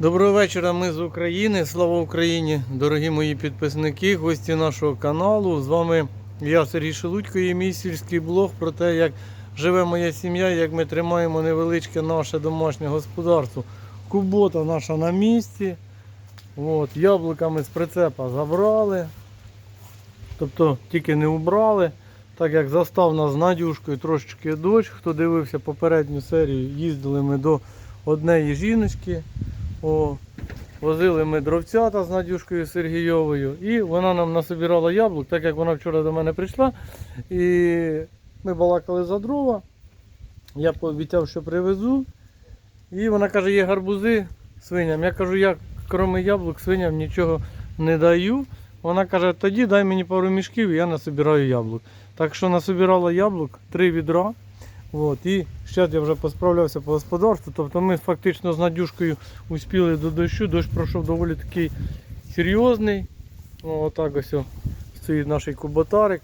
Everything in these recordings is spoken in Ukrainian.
Доброго вечора, ми з України. Слава Україні, дорогі мої підписники, гості нашого каналу. З вами я, Сергій Шелудько, і мій сільський блог про те, як живе моя сім'я, як ми тримаємо невеличке наше домашнє господарство. Кубота наша на місці. От, яблуками з прицепа забрали. Тобто тільки не убрали. Так як застав нас з Надюшкою трошечки дощ. Хто дивився попередню серію, їздили ми до однієї жіночки. О, возили ми дровцята з Надюшкою Сергійовою, і вона нам насобирала яблук, так як вона вчора до мене прийшла. І ми балакали за дрова. Я пообіцяв, що привезу. І вона каже, є гарбузи свиням. Я кажу, я крім яблук свиням нічого не даю. Вона каже, тоді дай мені пару мішків і я насобираю яблук. Так що насобирала яблук, три відра. От, і зараз я вже посправлявся по господарству. Тобто ми фактично з Надюшкою успіли до дощу. Дощ пройшов доволі такий серйозний. О, Отак ось стоїть наш куботарик.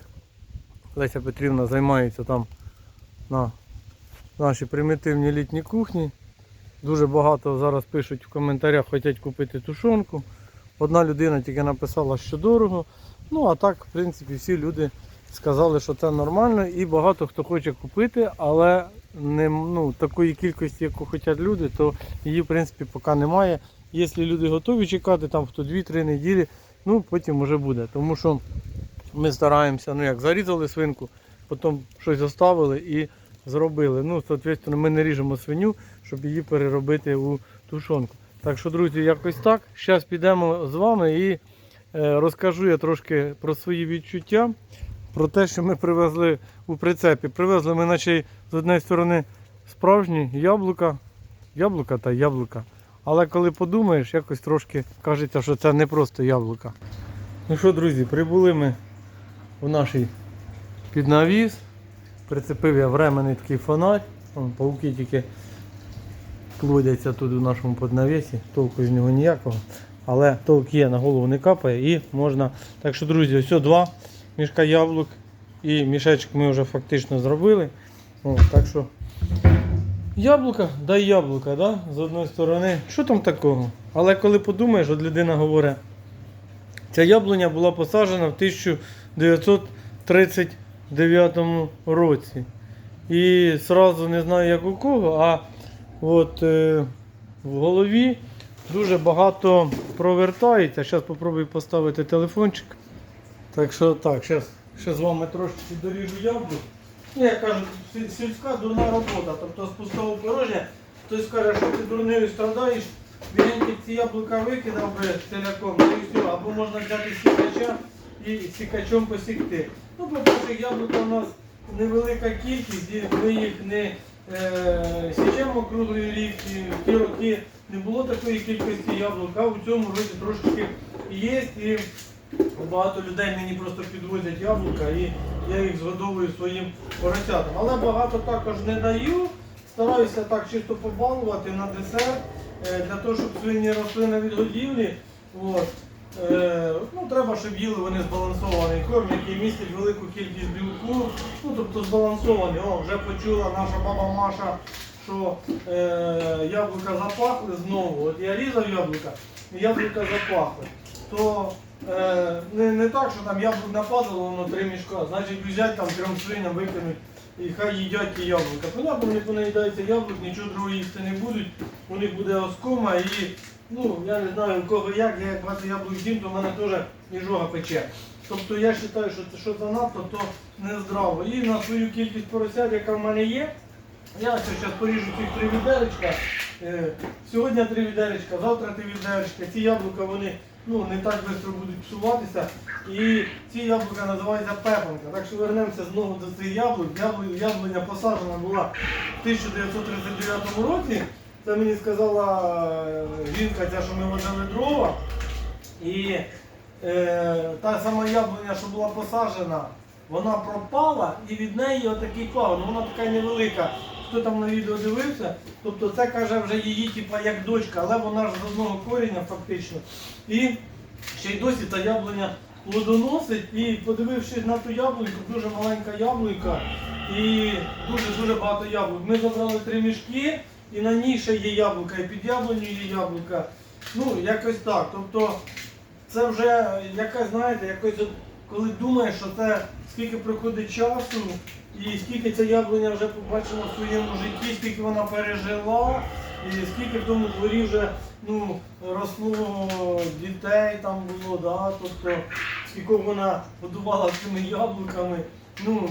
Леся Петрівна займається там на нашій примітивній літній кухні. Дуже багато зараз пишуть в коментарях, хочуть купити тушонку. Одна людина тільки написала, що дорого. Ну а так, в принципі, всі люди сказали, що це нормально і багато хто хоче купити, але не ну, такої кількості, яку хочуть люди, то її в принципі поки немає. Якщо люди готові чекати, там хто 2-3 неділі, ну потім вже буде. Тому що ми стараємося, ну як зарізали свинку, потім щось оставили і зробили. Ну, соответственно, ми не ріжемо свиню, щоб її переробити у тушонку. Так що, друзі, якось так. Зараз підемо з вами і е, розкажу я трошки про свої відчуття, про те, що ми привезли у прицепі. Привезли ми наче з однієї сторони справжні яблука, яблука та яблука. Але коли подумаєш, якось трошки кажеться, що це не просто яблука. Ну що, друзі, прибули ми у наш піднавіс. Прицепив я временний такий фонарь. Вон, пауки тільки плодяться тут у нашому поднавісі. Толку з нього ніякого. Але толк є, на голову не капає і можна. Так що, друзі, ось два мішка яблук і мішечок ми вже фактично зробили. О, так що яблука, дай яблука, да? з одної сторони. Що там такого? Але коли подумаєш, от людина говорить, ця яблуня була посаджена в 1939 році. І сразу не знаю як у кого, а от е, в голові дуже багато провертається. Зараз спробую поставити телефончик. Так що так, зараз ще з вами трошки доріжу яблук. Ну, як кажуть, сільська дурна робота. Тобто з пустого порожня, хтось каже, що ти дурнею страдаєш, бігеньки ці яблука викидав би целяком, і все, або можна взяти сікача і сікачом посікти. Ну, по-перше, яблука у нас невелика кількість, і ми їх не е, січемо круглий рік, і в ті роки не було такої кількості яблук, а в цьому році трошки є. І багато людей мені просто підвозять яблука і я їх згодовую своїм поросятам. Але багато також не даю. Стараюся так чисто побалувати на десерт, е, для того, щоб свині росли на відгодівлі. От. Е, ну, треба, щоб їли вони збалансований корм, який містить велику кількість білку. Ну, тобто збалансований. О, вже почула наша баба Маша, що е, яблука запахли знову. От я різав яблука, і яблука запахли. То е, не, не так, що там яблук нападало, воно три мішка, значить взяти там трьом свиням викинуть і хай їдять ті яблука. Понятно, вони понаїдаються яблук, нічого другого їсти не будуть, у них буде оскома і ну, я не знаю у кого як, я як багато яблук з'їм, то в мене теж ніжога пече. Тобто я вважаю, що це що занадто, то не здраво. І на свою кількість поросят, яка в мене є, я зараз поріжу цих три відеречка. Е, Сьогодні три відеречка, завтра три відеречка. Ці яблука вони ну, не так швидко будуть псуватися. І ці яблука називаються пепанка. Так що вернемося знову до цих яблук. Яблу- Яблуня посаджена була в 1939 році. Це мені сказала е, жінка, ця, що ми возили дрова. І е, та сама яблуня, що була посаджена, вона пропала і від неї отакий пагон. Ну, Вона така невелика. Хто там на відео дивився, тобто це каже вже її типа як дочка, але вона ж з одного коріння фактично. І ще й досі та яблуня плодоносить. І подивившись на ту яблуньку, дуже маленька яблунька і дуже-дуже багато яблук. Ми забрали три мішки, і на ній ще є яблука, і під яблуню є яблука. Ну, якось так. Тобто, це вже якась, знаєте, якось коли думаєш, що це скільки проходить часу, і скільки ця яблуня вже побачила в своєму житті, скільки вона пережила, і скільки в тому дворі вже ну, росло дітей там було, да? тобто скільки вона годувала цими яблуками. Ну,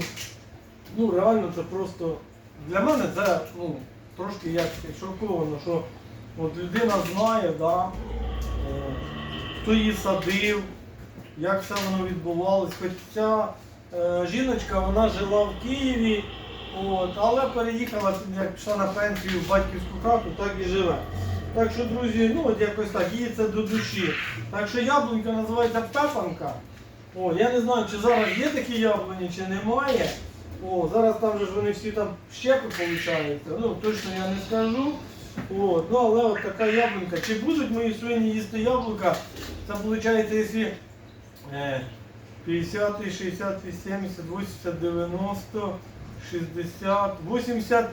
ну реально це просто для мене це ну, трошки як шоковано, що от людина знає, да, е, хто її садив, як все воно відбувалось. Хоча жіночка вона жила в Києві, от, але переїхала, як пішла на пенсію в батьківську хату, так і живе. Так що, друзі, ну от якось так, їй це до душі. Так що яблунька називається пепанка. О, я не знаю, чи зараз є такі яблуні, чи немає. О, зараз там же ж вони всі там щепи получаються. Ну, точно я не скажу. От, ну, але от така яблунька. Чи будуть мої свині їсти яблука? Це виходить, якщо е, 50, 60, 70, 80, 90, 60, 80.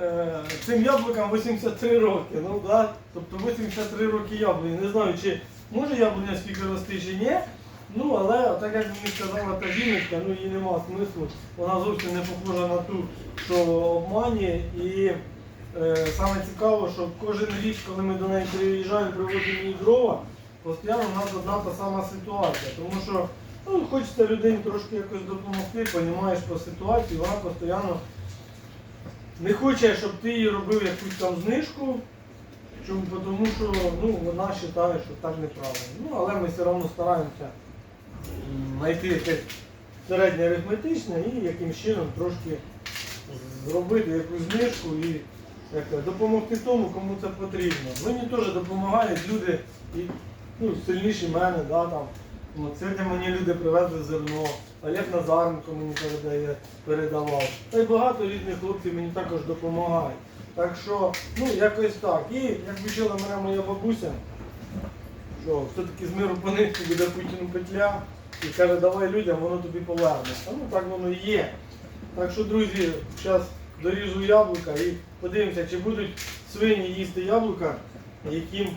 Е, цим яблукам 83 роки. Ну, да? Тобто 83 роки яблуні. Не знаю, чи може яблуня скільки рости, чи ні. Ну, але так як мені сказала та жіночка, ну їй нема смислу. Вона зовсім не похожа на ту, що обманює. І е, саме цікаво, що кожен рік, коли ми до неї приїжджаємо, привозимо їй дрова, постійно у нас одна та сама ситуація. Тому що ну, хочеться людині трошки якось допомогти, розумієш по ситуації, вона постійно не хоче, щоб ти їй робив якусь там знижку. Чому? Тому що ну, вона вважає, що так неправильно. Ну, але ми все одно стараємося знайти якесь середнє арифметичне і якимсь чином трошки зробити якусь знижку і як, допомогти тому, кому це потрібно. Мені теж допомагають люди і, ну, сильніші мене, да, там. От, сьогодні мені люди привезли зерно, Олег Назаренко мені передає, передавав. Та й багато різних хлопців мені також допомагають. Так що, ну, якось так. І як вчила мене моя бабуся, що все-таки з миру по нитці буде Путіну петля і каже, давай людям, воно тобі повернеться. Ну так воно і є. Так що, друзі, зараз доріжу яблука і подивимося, чи будуть свині їсти яблука, яким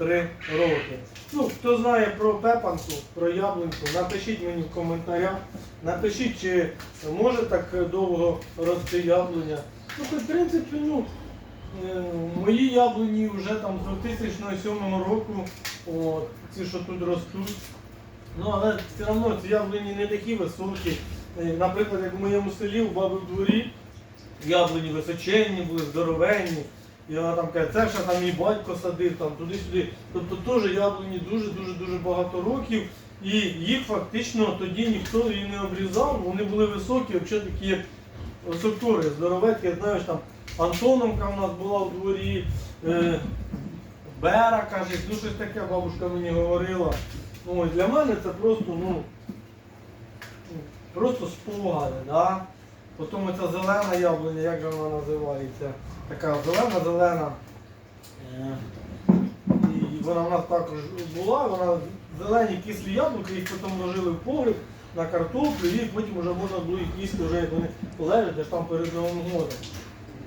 83 роки. Ну, хто знає про пепанку, про яблуньку, напишіть мені в коментарях. Напишіть, чи може так довго рости яблуня. Ну, в принципі, ну, е, мої яблуні вже там з 2007 року, от, ці, що тут ростуть. Ну, але все одно ці яблуні не такі високі. Е, Наприклад, як в моєму селі, у баби в дворі, яблуні височенні були, здоровенні. І вона там каже, це ще там мій батько садив, там туди-сюди. Тобто теж яблуні дуже-дуже дуже багато років. І їх фактично тоді ніхто і не обрізав, вони були високі, взагалі такі сокури, здоровецькі, знаєш, там Антоновка в нас була в дворі, е, Бера, каже, ну щось таке бабушка мені говорила. Ось, для мене це просто, ну, ну, просто спогади, да? Потім ця зелена яблуня, як же вона називається? Така зелена-зелена. Е, І вона в нас також була, вона зелені кислі яблука, їх потім вложили в погріб на картоплю і потім вже можна було їх їсти вже як вони лежать, аж там перед Новим годом.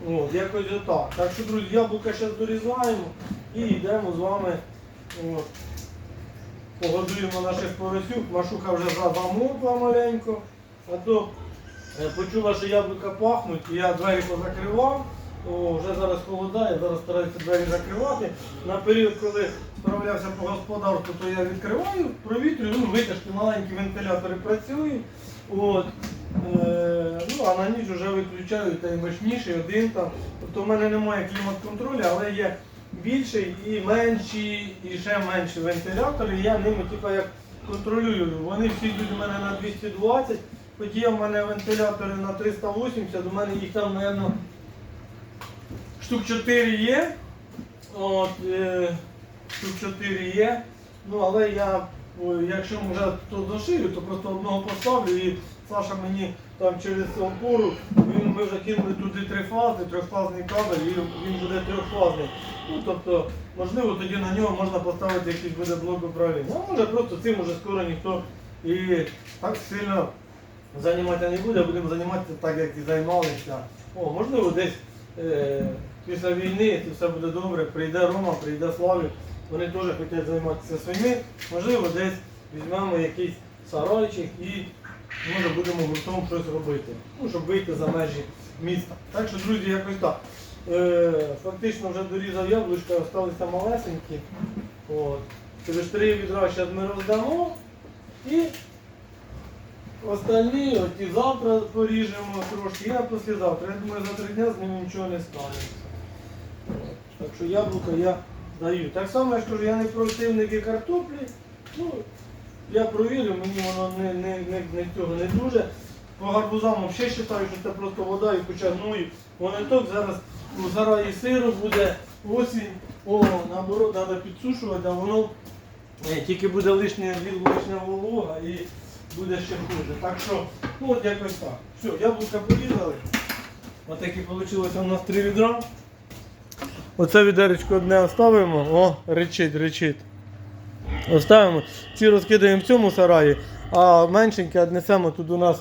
От, якось отак. Так що, друзі, яблука зараз дорізаємо і йдемо з вами. От, погодуємо наших поросюк. Машуха вже за- замовкла маленько. А то почула, що яблука пахнуть, і я двері позакривав. О, вже зараз холодає, зараз стараюся двері закривати. На період, коли справлявся по господарству, то я відкриваю, провітрюю, ну, витяжки, маленькі вентилятори працюють. От. Е, ну, а на ніч вже виключаю той мощніший, один там. Тобто в мене немає клімат-контролю, але є більший і менші, і ще менші вентилятори. Я ними типу, як контролюю. Вони всі йдуть у мене на 220, хоч є в мене вентилятори на 380, у мене їх там, мабуть, штук 4 є. От, е, штук 4 є. Ну, але я, якщо вже то дошию, то просто одного поставлю і Саша мені там через опору, він, ми вже кинули туди три фази, трьохфазний кабель, і він буде трьохфазний. Ну, тобто, можливо, тоді на нього можна поставити якийсь буде блок управління. А може просто цим уже скоро ніхто і так сильно займатися не буде, будемо займатися так, як і займалися. О, можливо, десь е, після війни все буде добре. Прийде Рома, прийде Славік. Вони теж хочуть займатися своїми. Можливо, десь візьмемо якийсь сарайчик і може будемо гуртом щось робити. Ну, щоб вийти за межі міста. Так що, друзі, якось так. Е, фактично вже дорізав яблучка, залишилися малесенькі. От. Ж три відра зараз ми роздамо і Остальні, от і завтра поріжемо трошки, я післязавтра. Я думаю, за три дні з ними нічого не станеться. Так що яблука я даю. Так само я кажу, я не противник і картоплі. Ну, я провірю, мені воно не, не, не, не цього не дуже. По гарбузам взагалі вважаю, що це просто вода і куча гною. Вони так зараз у зараї сиру буде осінь, о, наоборот, треба підсушувати, а воно е, тільки буде лишня, лишня волога і буде ще хуже. Так що, ну от якось так. Все, яблука порізали. Отакі вийшло у нас три відра. Оце відеречко одне оставимо. О, речить, речить. Оставимо. Ці розкидаємо в цьому сараї, а меншеньке віднесемо тут у нас.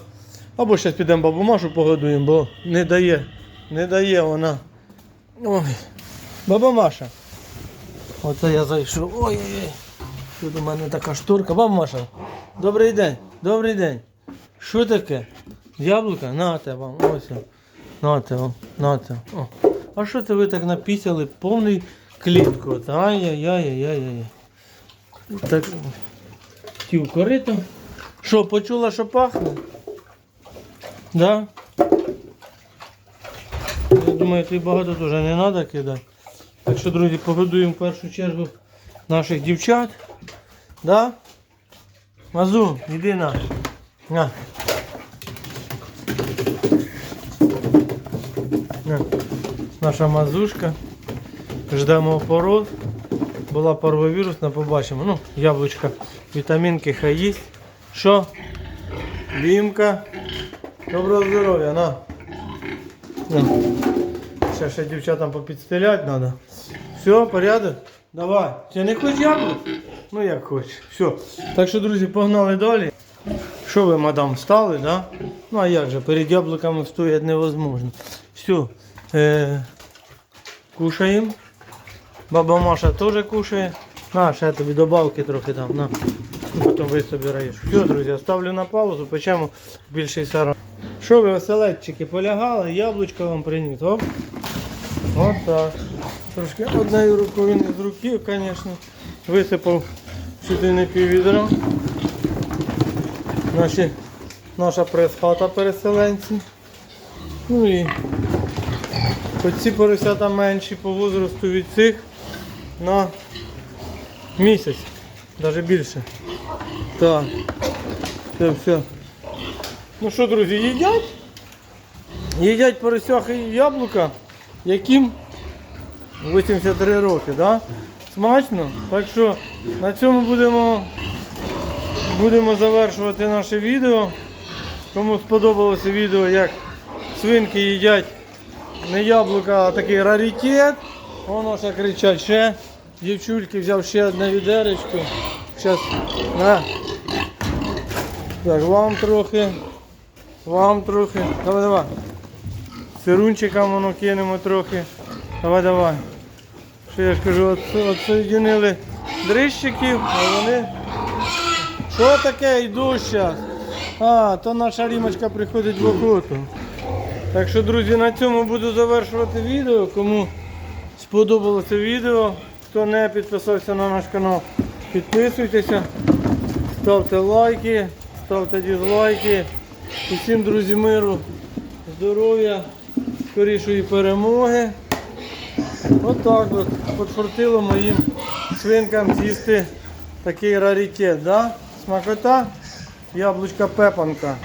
Або зараз підемо бабу Машу погодуємо, бо не дає. Не дає вона. Ой. Баба Маша. Оце я зайшов. Ой-ой-ой. Тут у мене така шторка. Баба Маша. Добрий день. Добрий день. Що таке? Яблука? Нате вам. Ось. Нате вам. Нате. О. А що це ви так напісяли? Повний клітку. Ай-яй-яй-яй-яй. Так. Ті корито. Що, почула, що пахне? Да? Я думаю, ти багато теж не треба кидати. Так що, друзі, погодуємо в першу чергу наших дівчат. Да? Мазу, іди на. На. На. Наша мазушка. Ждемо опород. Була парвовірусна, побачимо. Ну, яблучка, вітамінки хай їсть. Що? Дімка. Доброго здоров'я, на. на. Ще ще дівчатам попідстеляти треба. Все, порядок? Давай. Ти не хочеш яблук? Ну як хочеш. Все. Так що, друзі, погнали далі. Що ви, мадам, стали, да? Ну а як же, перед яблуками стоять невозможно. Все. Е, кушаємо. Баба Маша теж кушає. На, ще тобі добавки трохи там. На. Потім ви собираєш. Все, друзі, ставлю на паузу, печемо більший сарай. Що ви, оселедчики, полягали, яблучко вам приніс. Оп. От так. Трошки однією рукою не з руки, звісно. Висипав сюди не пів відра. Наші, наша прес-хата переселенці. Ну і оці поросята менші по возрасту від цих на місяць, навіть більше. Так. Це все. Ну що, друзі, їдять? Їдять поросяхи яблука, яким 83 роки, да? Смачно. Так що на цьому будемо, будемо завершувати наше відео. Кому сподобалося відео, як свинки їдять не яблука, а такий раритет. Воно ще кричать ще. Дівчульки взяв ще одне відеречко. Зараз на. Так, вам трохи. Вам трохи. Давай, давай. Сирунчикам воно кинемо трохи. Давай, давай. Що я ж кажу, от, отсоєдинили дрищиків, а вони. Що таке? Йду зараз. А, то наша рімочка приходить в охоту. Так що, друзі, на цьому буду завершувати відео. Кому сподобалося відео, хто не підписався на наш канал, підписуйтеся, ставте лайки, ставте дізлайки. Усім, друзі, миру, здоров'я, скорішої перемоги. Отак от, подфартило моїм свинкам з'їсти такий раритет, да? Смакота, яблучка пепанка.